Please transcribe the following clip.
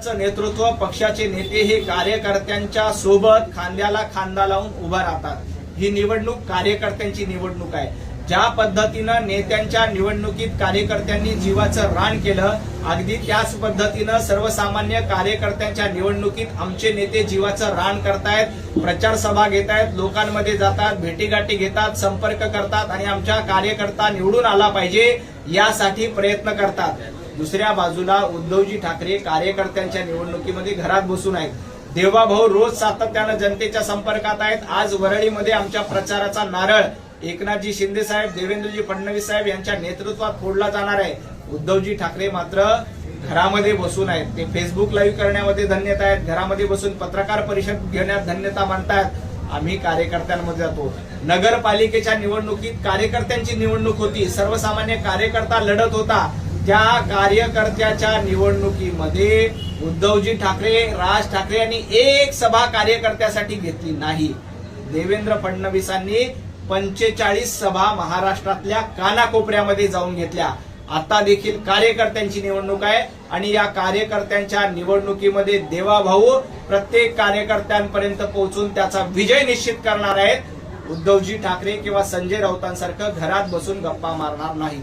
पक्षाचं नेतृत्व पक्षाचे नेते हे कार्यकर्त्यांच्या सोबत खांद्याला खांदा लावून उभा राहतात. ही निवडणूक कार्यकर्त्यांची निवडणूक आहे. ज्या पद्धतीनं नेत्यांच्या निवडणुकीत कार्यकर्त्यांनी जीवाचं रान केलं अगदी त्याच पद्धतीनं सर्वसामान्य कार्यकर्त्यांच्या निवडणुकीत आमचे नेते जीवाचं रान करतायत प्रचार सभा घेत आहेत लोकांमध्ये जातात भेटीगाठी घेतात संपर्क करतात आणि आमच्या कार्यकर्ता निवडून आला पाहिजे यासाठी प्रयत्न करतात. दुसऱ्या बाजूला उद्धवजी ठाकरे कार्यकर्त्यांच्या निवडणुकीमध्ये घरात बसून आहेत. देवाभाऊ रोज सातत्यानं जनतेच्या संपर्कात आहेत. आज वरळीमध्ये आमच्या प्रचाराचा नारळ एकनाथजी शिंदे साहेब देवेंद्रजी फडणवीस साहेब यांच्या नेतृत्वात फोडला जाणार आहे. उद्धवजी ठाकरे मात्र घरामध्ये बसून आहेत. ते फेसबुक लाईव्ह करण्यामध्ये धन्यता आहेत. घरामध्ये बसून पत्रकार परिषद घेण्यात धन्यता मानतायत. आम्ही कार्यकर्त्यांमध्ये जातो. नगरपालिकेच्या निवडणुकीत कार्यकर्त्यांची निवडणूक होती. सर्वसामान्य कार्यकर्ता लढत होता. त्या कार्यकर्त्याच्या निवडणुकीमध्ये उद्धवजी ठाकरे राज ठाकरे यांनी एक सभा कार्यकर्त्यासाठी घेतली नाही. देवेंद्र फडणवीसांनी पंचेचाळीस सभा महाराष्ट्रातल्या कानाकोपऱ्यामध्ये जाऊन घेतल्या. आता देखील कार्यकर्त्यांची निवडणूक आहे आणि या कार्यकर्त्यांच्या निवडणुकीमध्ये देवाभाऊ प्रत्येक कार्यकर्त्यांपर्यंत पोहोचून त्याचा विजय निश्चित करणार आहेत. उद्धवजी ठाकरे किंवा संजय राऊतांसारखं घरात बसून गप्पा मारणार नाही